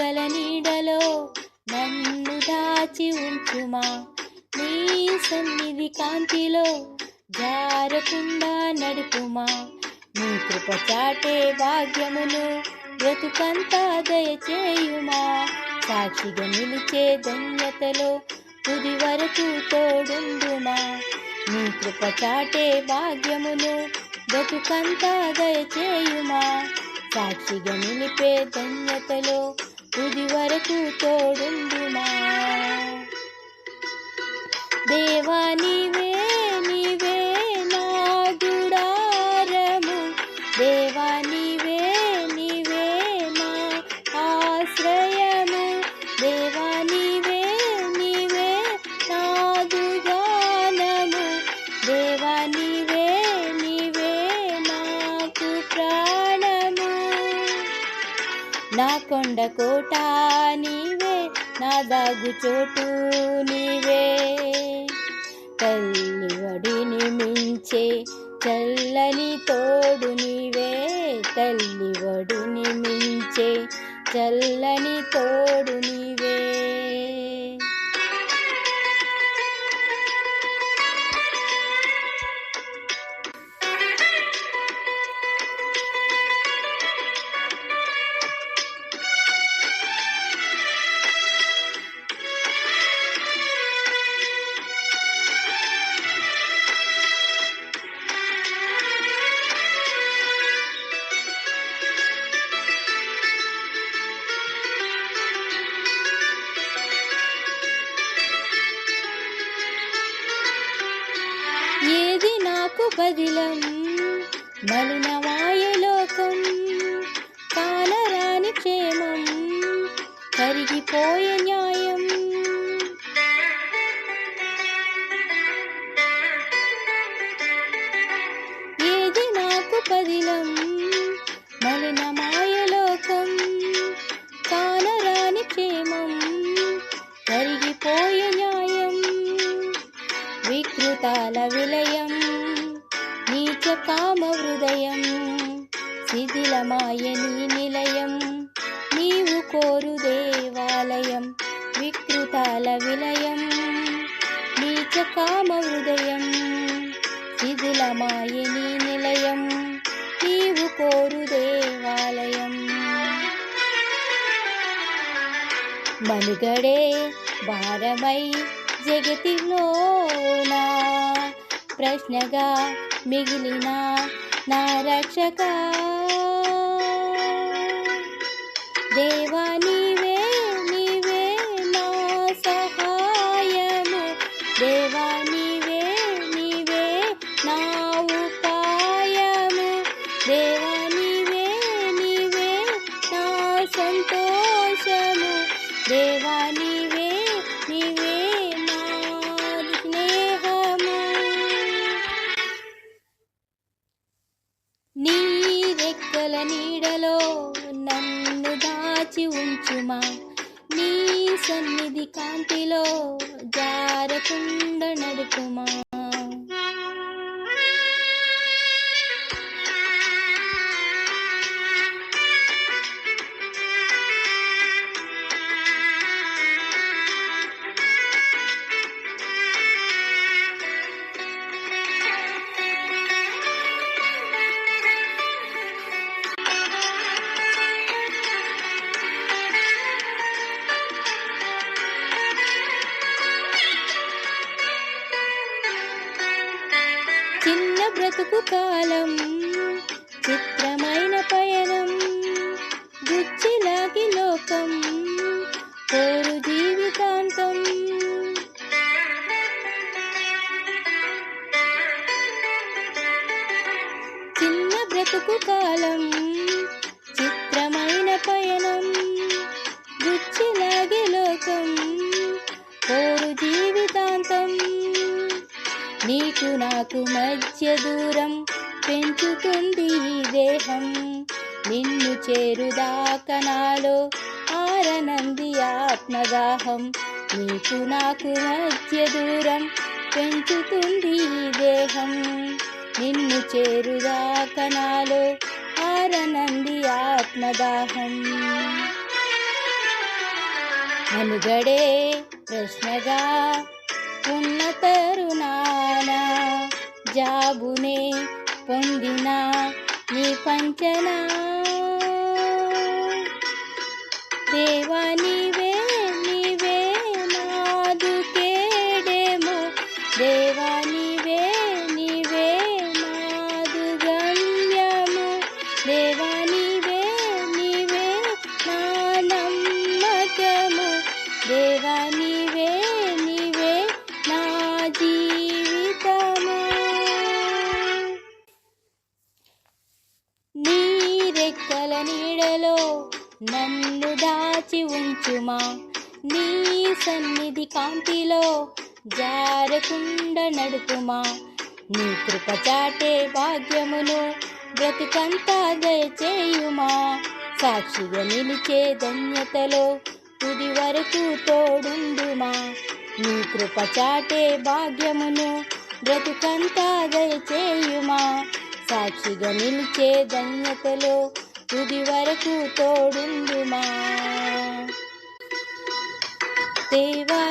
రెక్కల నీడలో నన్ను దాచి ఉంచుమా? నీ సన్నిధి కాంతిలో జారకుండా నడుపుమా? నీ కృప చాటే భాగ్యమును బ్రతుకంతా దయచేయుమా? సాక్షిగా నిలిచే ధన్యతలో తుది వరకు తోడుండుమా? నీ కృప చాటే భాగ్యమును బ్రతుకంతా దయచేయుమా? సాక్షిగా నిలిపే ధన్యతలో తుది వరకు తోడుండుమా దేవా నీవు కొండ కోట నీవే నా దాగు చోటు నీవే. తల్లివడిని మించే చల్లని తోడు నీవే. తల్లివడిని మించే చల్ల ఏది నాకు బదిలం. మలిన వాయలోకం కాలరాని క్షేమం కరిగిపోయే న్యాయం. ఏది నాకు పదిలం మలిన మాయలోకం కాలరాని క్షేమం కరిగిపోయే న్యాయం. వికృతాల విలయం శిథిలమాయ నిలయం. నీవు కోరు దేవాలయం వికృతాల విలయం. నీచ కామ హృదయం శిథిలమాయని నిలయం. నీవు కోరు దేవాలయం. మనుగడే భారమై జగతిలోనా ప్రశ్నగా మిగిలిన నా రక్షకా దేవా నీడలో నన్ను దాచి ఉంచుమా? నీ సన్నిధి కాంతిలో జారకుండా నడుపుమా? కాలం చిత్రమైన పయనం గుచ్చిలాగి లోకం కోరు జీవితాంతం. చిన్న బ్రతుకు కాలం చిత్రమైన పయనం గుచ్చిలాగే లోకం కోరు జీవితాంతం. నీకు నాకు మధ్య దూరం పెంచుతుంది ఈ దేహం. నిన్ను చేరుదాక నాలో ఆరనంది ఆత్మదాహం. నీకు నాకు మధ్య దూరం పెంచుతుంది ఈ దేహం. నిన్ను చేరుదాక నాలో ఆరనంది ఆత్మదాహం. అనుగడే ప్రశ్నగా ఉన్న తరుణాన జాబునే పొందిన నీ పంచనా. దేవా నీవే నన్ను దాచి ఉంచుమా? నీ సన్నిధి కాంతిలో జారకుండా నడుపుమా? నీ కృప చాటే భాగ్యమును బ్రతుకంతా దయచేయుమా? సాక్షిగా నిలిచే ధన్యతలో తుది వరకు తోడుండుమా? నీ కృప చాటే భాగ్యమును బ్రతుకంతా దయచేయుమా? సాక్షిగా నిలిచే ధన్యతలో తుది వరకు తోడుందుమా దేవా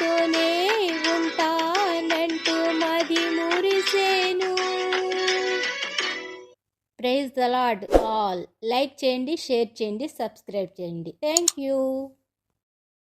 నీతోనే ఉంటానంటూ మది మురిసేను. Praise the Lord all. Like చేయండి షేర్ చేయండి సబ్స్క్రైబ్ చేయండి. Thank you.